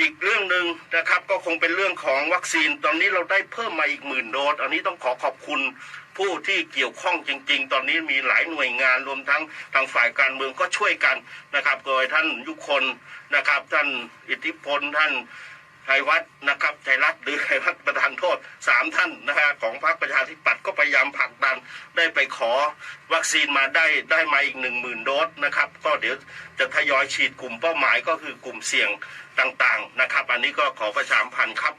อีกเรื่องหนึ่งนะครับก็คงเป็นเรื่องของวัคซีน ตอนนี้เราได้เพิ่มมาอีกหมื่นโดสอันนี้ต้องขอขอบคุณผู้ที่เกี่ยวข้องจริง ๆ ตอนนี้มีหลายหน่วยงานรวมทั้งทางฝ่ายการเมืองก็ช่วยกันนะครับโดยท่านยุคนนะครับ ท่านอิทธิพลท่าน ไทยวัฒน์นะครับไทยรัฐหรือไทยวัฒน์ประธานโทษสามท่านนะฮะของพรรคประชาธิปัตย์ก็พยายามผลักดันได้ไปขอวัคซีนมาได้ได้มาอีกหนึ่งหมื่นโดสนะครับ ก็เดี๋ยวจะทยอยฉีดกลุ่มเป้าหมายก็คือกลุ่มเสี่ยงต่างๆนะครับ อันนี้ก็ขอประชาสัมพันธ์ครับ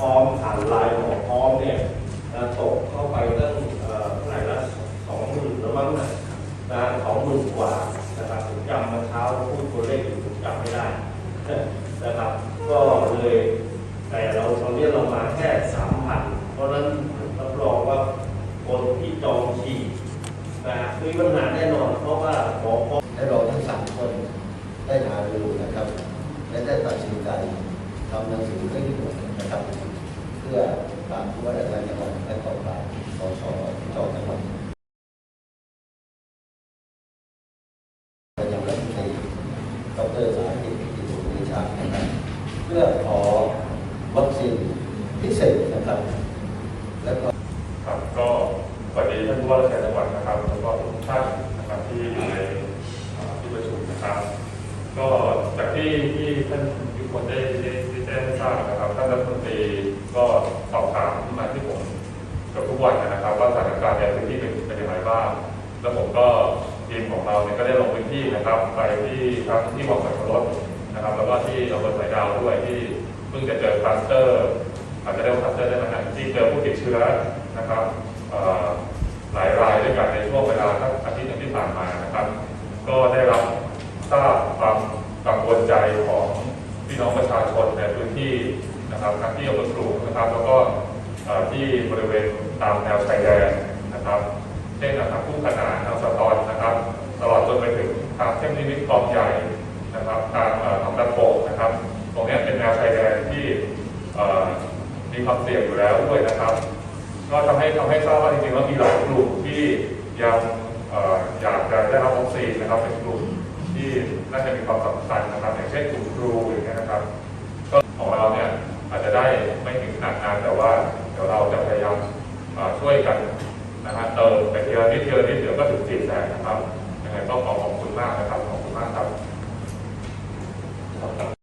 พร้อมผ่านไลน์ของพร้อมเนี่ยนะตกเข้าไปตั้งเอ่อเท่าไหร่ละสองหมื่นแล้วมั้งนะนะสองหมื่นกว่านะครับผมจำเมื่อเช้าพูดตัวเลขอยู่ผม จำไม่ได้นะครับก็เลยแต่เราตอนนี้เรามาแค่สามพันเพราะนั้นรับรองว่าคนที่จองฉีดนะมีปัญหาแน่นอน เพราะว่าหมอพร้อมให้เราทั้งสามคนได้หารือนะครับ และได้ตัดสินใจทำหนังสือให้ด่วนนะครับ เพื่อตามผู้ว่าราชการจังหวัดและต่อไปสส รสาธิตปิติสุขวิชานะครับเพื่อขอวัคซีนพิเศษนะครับ แล้วก็ครับก็สวัสดีท่านผู้ว่าราชการจังหวัดนะครับแล้วก็ทุกท่านนะครับที่อยู่ในที่ประชุมนะครับ ก็จากที่ที่ท่านทุกคนได้ได้ได้แจ้งให้ทราบนะครับท่านรัฐมนตรีก็สอบถามมาที่ผมกับทุกวันนะครับ ว่าสถานการณ์ในพื้นที่เป็นเป็นอย่างไรบ้าง แล้วผมก็ ทีมของเราเนี่ยก็ได้ลงพื้นที่นะครับไปที่ทั้งที่วังสันรถนะครับ แล้วก็ที่อำเภอสายดาวด้วยที่เพิ่งจะเจอคลัสเตอร์อาจจะเรียกว่าคลัสเตอร์ได้ไหมนะที่เจอผู้ติดเชื้อนะครับหลายรายด้วยกันในช่วงเวลาทั้งอาทิตย์หนึ่งที่ผ่านมานะครับ ก็ได้รับทราบความกังวลใจของพี่น้องประชาชนในพื้นที่นะครับทั้งที่อำเภอปลูกนะครับ แล้วก็ที่บริเวณตามแนวชายแดนนะครับ เช่นนะครับผู้ขนานทางส เส้นนิมิตคลองใหญ่นะครับทางเอ่อทางตะโพกนะครับ ตรงนี้เป็นแนวชายแดนที่มีความเสี่ยงอยู่แล้วด้วยนะครับ ก็ทำให้ทำให้ทราบว่าจริงๆแล้วมีหลายกลุ่มที่ยังอยากจะได้รับวัคซีนนะครับเป็นกลุ่มที่น่าจะมีความสำคัญนะครับ อย่างเช่นกลุ่มครูอย่างเงี้ยนะครับ ก็ของเราเนี่ยอาจจะได้ไม่ถึงขนาดนั้นแต่ว่าเดี๋ยวเราจะพยายามช่วยกันนะฮะเติมไปทีละนิดทีละนิดเดี๋ยวก็ถึงสี่แสนนะครับ ยัต้องขอขอบคุณมากนะครับ ขอบคุณมากครับ